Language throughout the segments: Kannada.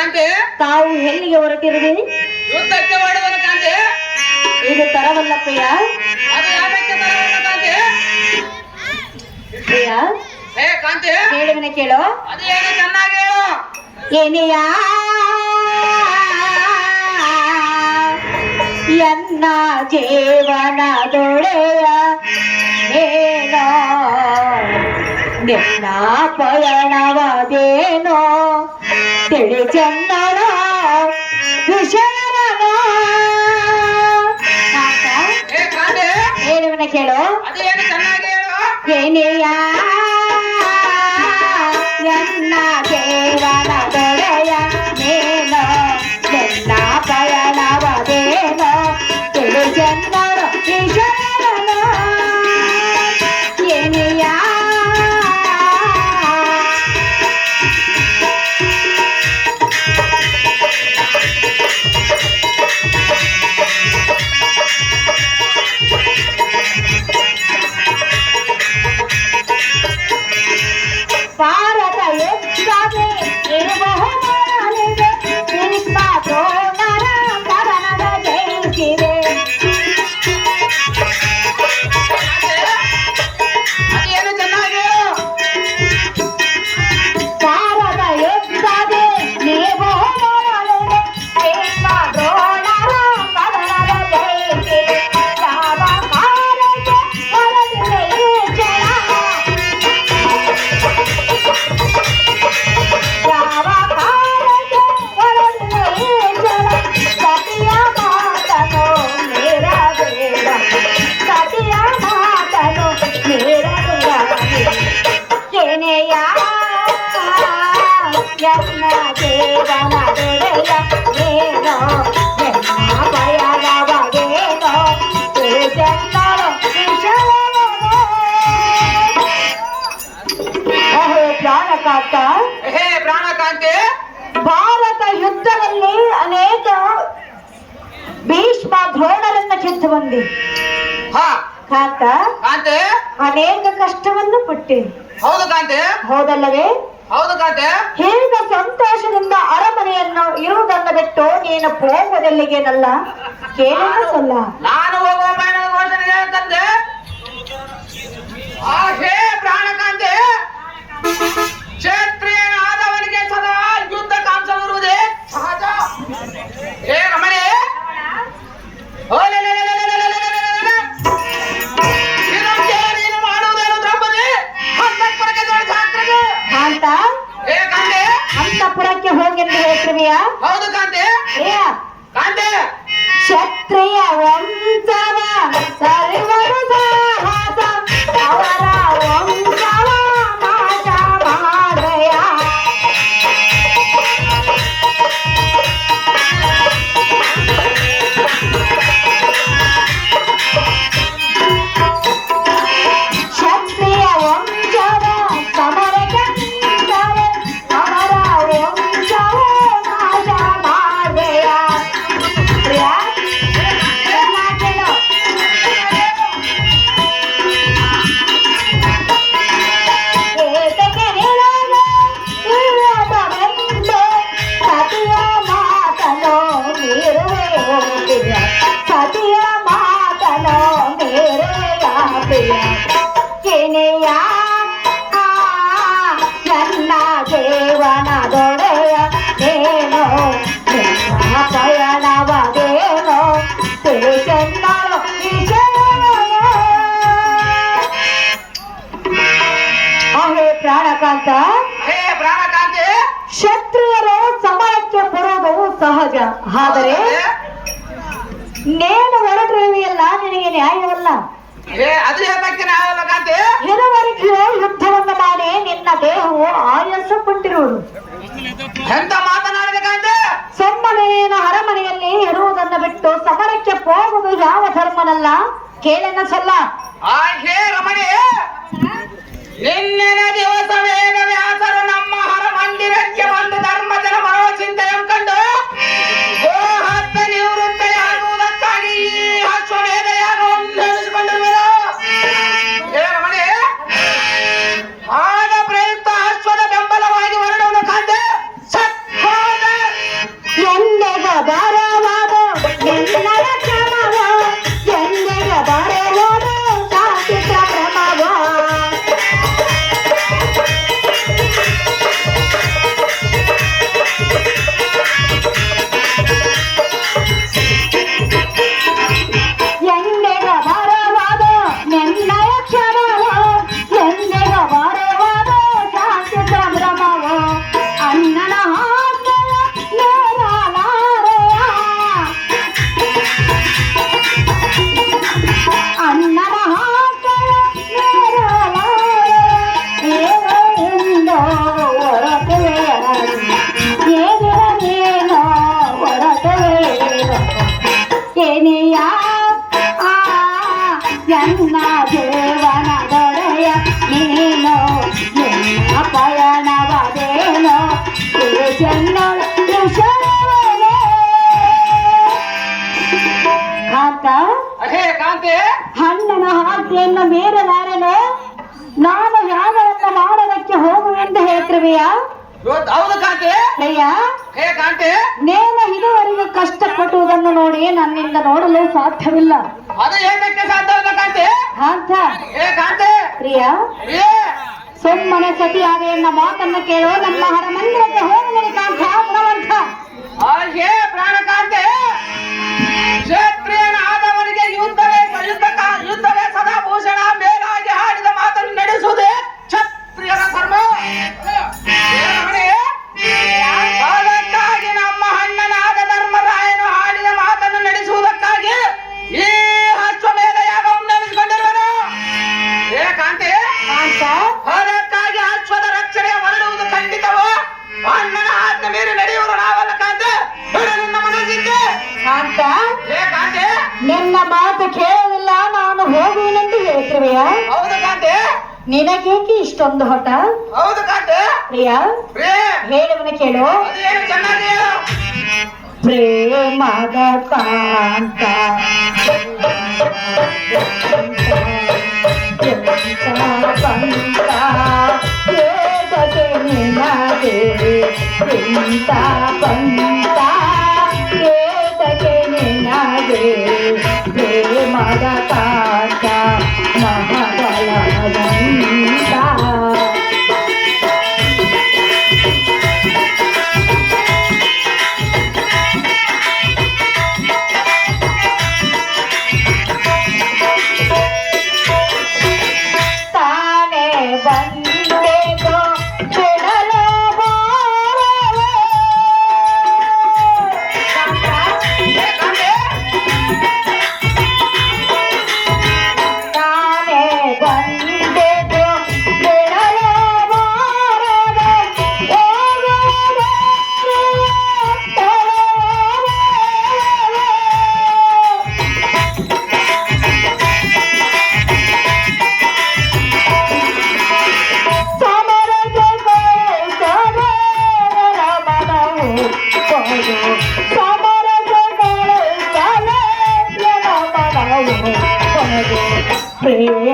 ಕಾಂತಿ? ತಾವು ಎಲ್ಲಿಗೆ ಹೊರಟಿರುವೆ? ಯುದ್ಧಕ್ಕೆ ಮಾಡುವನ ಕಾಂತೆ. ಇದು ತರವಲ್ಲ ಪ್ರಿಯ? ಅದು ಯಾಕೆ ತರವಲ್ಲ ಕಾಂತೆ? ಪ್ರಿಯ? ಏ ಕಾಂತೆ. ಕೇಳುವಿನ ಕೇಳೋ. ಅದು ಏನು ಚೆನ್ನಾಗಿ ಹೇಳು. ಏನೆಯ ಎನ್ನ ಜೀವನದೊಡೆಯ ಏನೋ? ನಿನ್ನ ಪಯಣವದೇನೋ? తెలిచందనా ಏನು ಕೇಳು ಏನೇಯಾ ಪ್ರಾಣಕಾಂತ ಹೇ ಪ್ರಾಣ ಕಾಂತಿ ಭಾರತ ಯುದ್ಧದಲ್ಲಿ ಅನೇಕ ಭೀಷ್ಮ ದ್ರೋಣರನ್ನ ಗೆದ್ದು ಬಂದೆ ಹಾ ಕಾಂತ ಕಾಂತಿ ಅನೇಕ ಕಷ್ಟವನ್ನು ಪಟ್ಟೆ ಹೌದು ಕಾಂತಿ ಹೌದಲ್ಲವೇ ಹೌದು ಕಾಂತಿ ಹೇಗ ಸಂತೋಷದಿಂದ ಅರಮನೆಯನ್ನು ಇರುವುದನ್ನು ಬಿಟ್ಟು ನೀನು ಹೋಗುವುದೆಲ್ಲಿಗೇನಲ್ಲ ಕೇಳಿದ ಸಲ್ಲ ನಾನು ಹೋಗುವ ಆದರೆ ನೇನು ಹೊರಟ್ರವಿಯಲ್ಲ ನಿನಗೆ ನ್ಯಾಯವಲ್ಲ. ಯುದ್ಧವನ್ನು ಮಾಡಿ ನಿನ್ನ ದೇಹವು ಆಯಾಸ ಪಟ್ಟಿರುವುದು ಸೊಮ್ಮನೆಯನ ಅರಮನೆಯಲ್ಲಿ ಇರುವುದನ್ನು ಬಿಟ್ಟು ಸಮರಕ್ಕೆ ಹೋಗುವುದು ಯಾವ ಧರ್ಮನಲ್ಲ? ಕೇಳನ ಸಲ್ಲ. ನಿನ್ನೆ ದಿವಸವೇಗ ವ್ಯಾಸರು ನಮ್ಮ ಹರ ಮಂದಿರಕ್ಕೆ ಬಂದು ಧರ್ಮಜನ ಮನೋಚಿಂತೆಯಂ ಜನ್ನ ದೇವನ ದೊರೆಯ ನೀನು ನಿನ್ನ ಪಯಣವದೇನೋ ಜನ್ನ ಕಾಂತ? ಅಹೇ ಕಾಂತೆ. ಹಣ್ಣನ ಹಾದಿಯನ್ನು ಮೀರಲಾರನು. ನಾನು ಯಾಗವನ್ನು ಮಾಡೋದಕ್ಕೆ ಹೋಗುವೆಂದು ಹೇಳ್ತಿರುವೆಯಾ ಇವತ್ತು ಹೌದು ಕಾಂತೆ? ಅಯ್ಯ? ಹೇ ಕಾಂತೆ? ನೇನ ಇದುವರೆಗೂ ಕಷ್ಟಪಟ್ಟುವುದನ್ನು ನೋಡಿ ನನ್ನಿಂದ ನೋಡಲು ಸಾಧ್ಯವಿಲ್ಲ. ಅದು ಏನಕ್ಕೆ ಸಾಧ್ಯವಿಲ್ಲ ಕಾಂತೆ? ಕಾಂತ ಹೇ ಕಾಂತೆ? ಪ್ರಿಯ? ಸುಮ್ಮನೆ ಸತಿಯಾದ ಎನ್ನ ಮಾತನ್ನು ಕೇಳೋ ನಮ್ಮ ಹರಮಂದಿರಕ್ಕೆ ಹೋಗಿ ಕಾಂತ ಗುಣವಂತ ಹೇ ಪ್ರಾಣಕಾಂತೆ ಕ್ಷೇತ್ರೀಯನಾದವನಿಗೆ ಯುದ್ಧವೇ ಯುದ್ಧ ಯುದ್ಧವೇ ಸದಾ ಭೂಷಣ ಮೇಲಾಗಿ ಹಾಡಿದ ಮಾತನ್ನು ನಡೆಸುವುದೇ ನಿನಗೆ ಇಷ್ಟೊಂದು ಹೊಟ ಹೌದು ಕಾಟೆ ಪ್ರಿಯ ಹೇಳುವನ ಕೇಳು ಪ್ರೇಮದ ಕಾಂತ ಬಂತ ನಿನಗೆ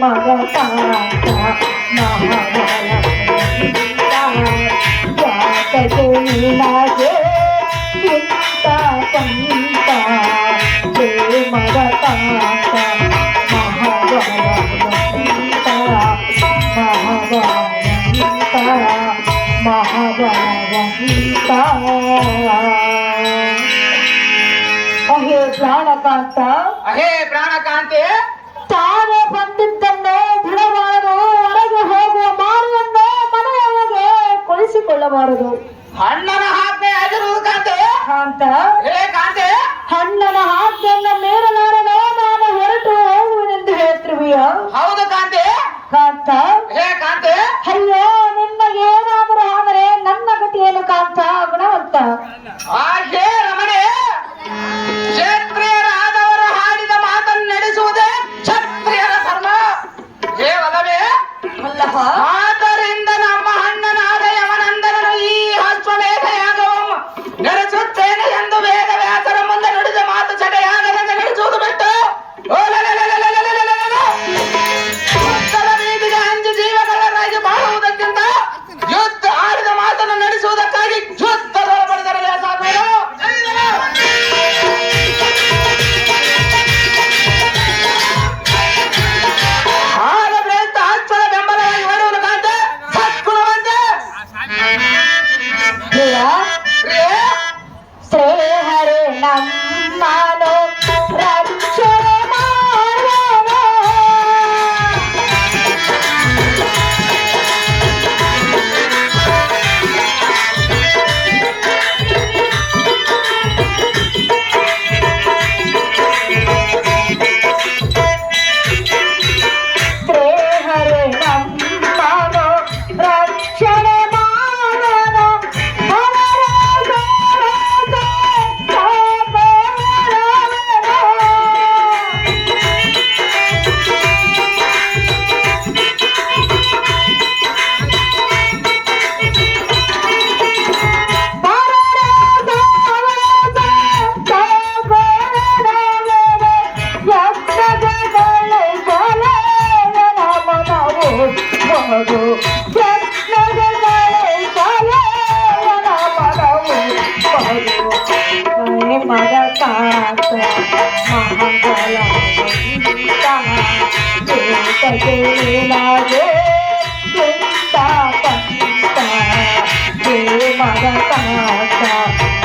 ममता महारा जे चिंता पंता जे ममता महाभारता अहे प्राणकांता अहे प्राणकांते। ಕೊಳಿಸಿಕೊಳ್ಳಬಾರದು ಅಣ್ಣನ ಆಜ್ಞೆ ಆಗಿರುವುದು ಕಾಂತೆ? ಕಾಂತ? ಹೇ ಕಾಂತೆ? ಹಣ್ಣನ ಆಜ್ಞೆಯನ್ನು ಮೀರಲಾರದೆ ನಾನು ಹೊರಟು ಹೋಗುವೆನೆಂದು ಹೇಳ್ತಿರುವೆಯ? ಹೌದು lắm mà గో మద కాత మహంగళ దేవదేలాగే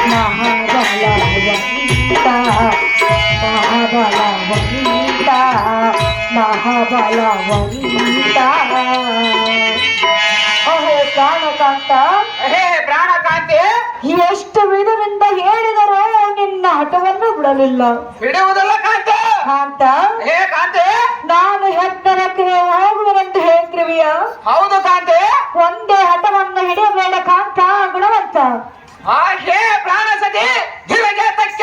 మహాబల మహాబల ಮಹಾಬಲವಂತ. ಅಹೇ ಪ್ರಾಣಕಾಂತ ಹೇ ಪ್ರಾಣಕಾಂತಿ ಎಷ್ಟು ವಿಧದಿಂದ ಹೇಳಿದರೆ ನಿನ್ನ ಹಠವನ್ನು ಬಿಡಲಿಲ್ಲ. ಬಿಡುವುದಲ್ಲ ಕಾಂತ. ಕಾಂತ ಹೇ ಕಾಂತೆ. ನಾನು ಹೆತ್ತರಕ್ಕೆ ಹೋಗುವೆನೆಂದು ಹೇಳ್ತಿರುವಿಯ ಹೌದು ಕಾಂತೆ. ಒಂದೇ ಹಠವನ್ನು ಹಿಡಿಯಬೇಡ ಕಾಂತ ಗುಣವಂತ. ಆ ಹೇ ಪ್ರಾಣ ಸತಿ.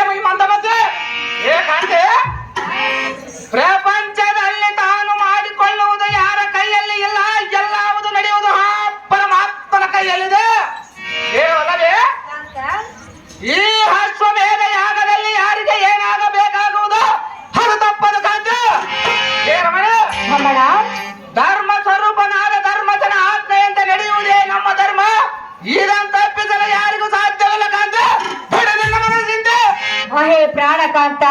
ಮೈ ಮಂದ ಮತ್ತೆ ಹೇ ಕಾಂತಿ. ಪ್ರಾಣಕಾಂತ.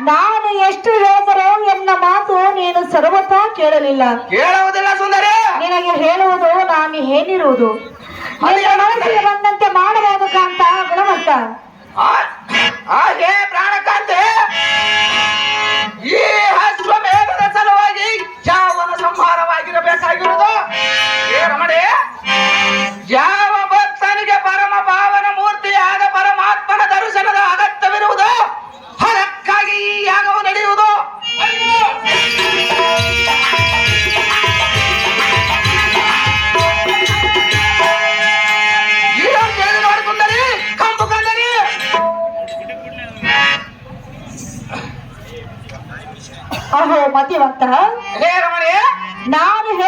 ನಾನು ಎಷ್ಟು ಹೇಳಿದರೂ ಎನ್ನ ಮಾತು ನೀನು ಸರ್ವತಾ ಕೇಳಲಿಲ್ಲ. ಕೇಳುವುದಿಲ್ಲ ಸುಂದರಿ. ನಿನಗೆ ಹೇಳುವುದು ನಾನು ಏನಿರುವುದು? ನಿನ್ನ ಮನಸ್ಸಿಗೆ ಬಂದಂತೆ ಮಾಡಬಹುದು ಕಾಂತ ಗುಣವಂತ ಆ- ಆ ಹೇ ಪ್ರಾಣಕಾಂತಿ. ಈ ಸಲುವಾಗಿ ಯಾವನ ಸಂಹಾರವಾಗಿರಬೇಕಾಗಿರುವುದು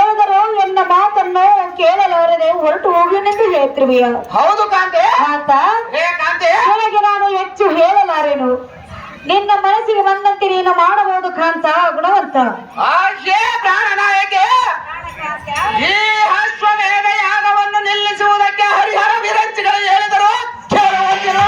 ಹೇಳಿದರು ನನ್ನ ಮಾತನ್ನು ಕೇಳಲಾರದೆ ಹೊರಟು ಹೋಗಿನೆಂದು ಹೇಳ್ತಿರುವೆಯ? ಹೌದು ಕಾಂತೆ. ಆತ ಕಾಂತೆ. ನಿನಗೆ ನಾನು ಹೆಚ್ಚು ಹೇಳಲಾರೆನು? ನಿನ್ನ ಮನಸ್ಸಿಗೆ ಬಂದಂತೆ ನೀನು ಮಾಡಬಹುದು ಕಾಂತ ಗುಣವಂತ. ಈ ಅಶ್ವಮೇಧ ಯಾಗವನ್ನು ನಿಲ್ಲಿಸುವುದಕ್ಕೆ ಹರಿಹರ ವಿರಂಚಿಗಳು ಹೇಳಿದರು ಕೇಳುವಂತಿರೋ